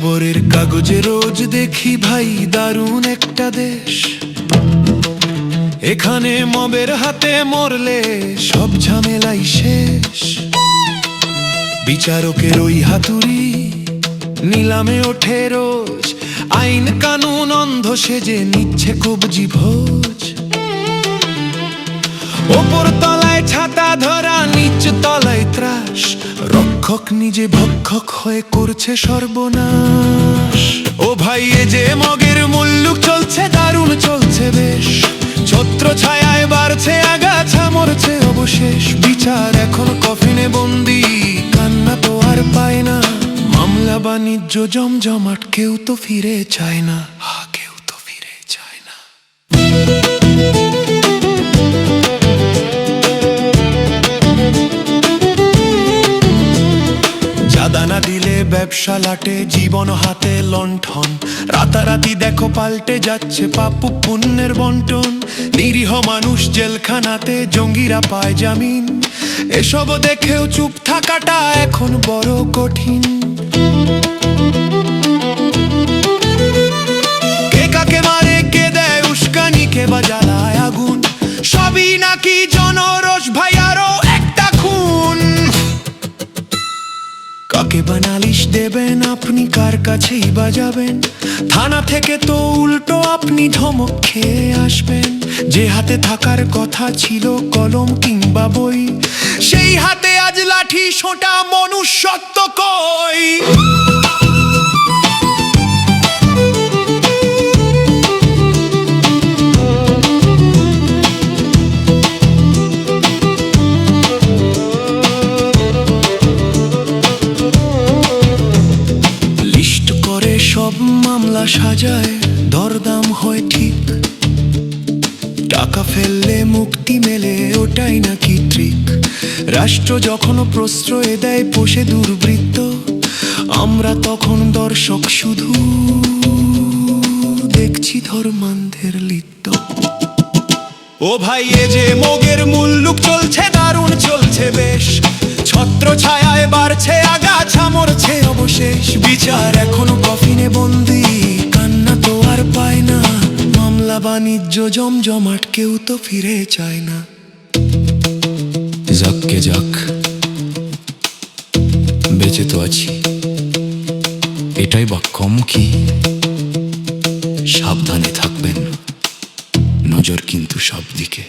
খবরের কাগজে রোজ দেখি ভাই দারুণ একটা দেশ। এখানে মবের হাতে মরলে সব ঝামেলাই শেষ। বিচারকের ওই হাতুড়ি নিলামে ওঠে রোজ। আইন কানুন অন্ধ সেজে নিচ্ছে কবজি ভোজ। ওপর তলায় ছাতা ধরা নিচ তলায় রক্ষক নিজে ভক্ষক হয়ে করছে সর্বনাশ। ও ভাই, এ যে মগের মুল্লুক চলছে, দারুণ চলছে বেশ। ছত্র ছায়ায় বাড়ছে, আগাছা মরছে অবশেষ। বিচার এখন কফিনে বন্দি, কান্না তো আর পায় না। মামলা বাণিজ্য জমজমাট, কেউ তো ফিরে চায় না। ব্যবসা লাটে, জীবন হাতে লণ্ঠন। রাতারাতি দেখো পাল্টে যাচ্ছে পাপু পুণ্যের বন্টন। নিরীহ মানুষ জেলখানাতে জঙ্গিরা পায় জামিন। এসব দেখেও চুপ থাকাটা এখন বড় কঠিন। কে কাকে মারে, কে দেয় উস্কানি, কে বা জ্বালায় আগুন। সবই নাকি জনরস ভাই কাকে বা নালিশ দেবেন, আপনি কার কাছেই বাজাবেন? থানা থেকে তো উল্টো আপনি ধমক খেয়ে আসবেন। যে হাতে থাকার কথা ছিল কলম কিংবা বই, সেই হাতে আজ লাঠি সোঁটা মনুষ্যত্ব কই? সাজায়, দরদাম হয় ঠিক। টাকা ফেললে মুক্তি মেলে, ওটাই নাকি ট্রিক রাষ্ট্র যখন প্রশ্রয় দেয়, পোষে দুর্বৃত্ত। আমরা তখন দর্শক শুধু দেখছি ধর্মান্ধের লিপ্ত। ও ভাই, এ যে মোগের মুল্লুক চলছে, দারুণ চলছে বেশ। ছত্র ছায়ায় বাড়ছে, আগাছা মরছে অবশেষ। বিচার এখনও কফিনে বন্দি বাণিজ্য জমজমাট কেউ তো ফিরে চায় না। যাককে যাক, বেঁচে তো আছি। এটাই বা কম কি? সাবধানে থাকবেন, নজর কিন্তু সব দিকে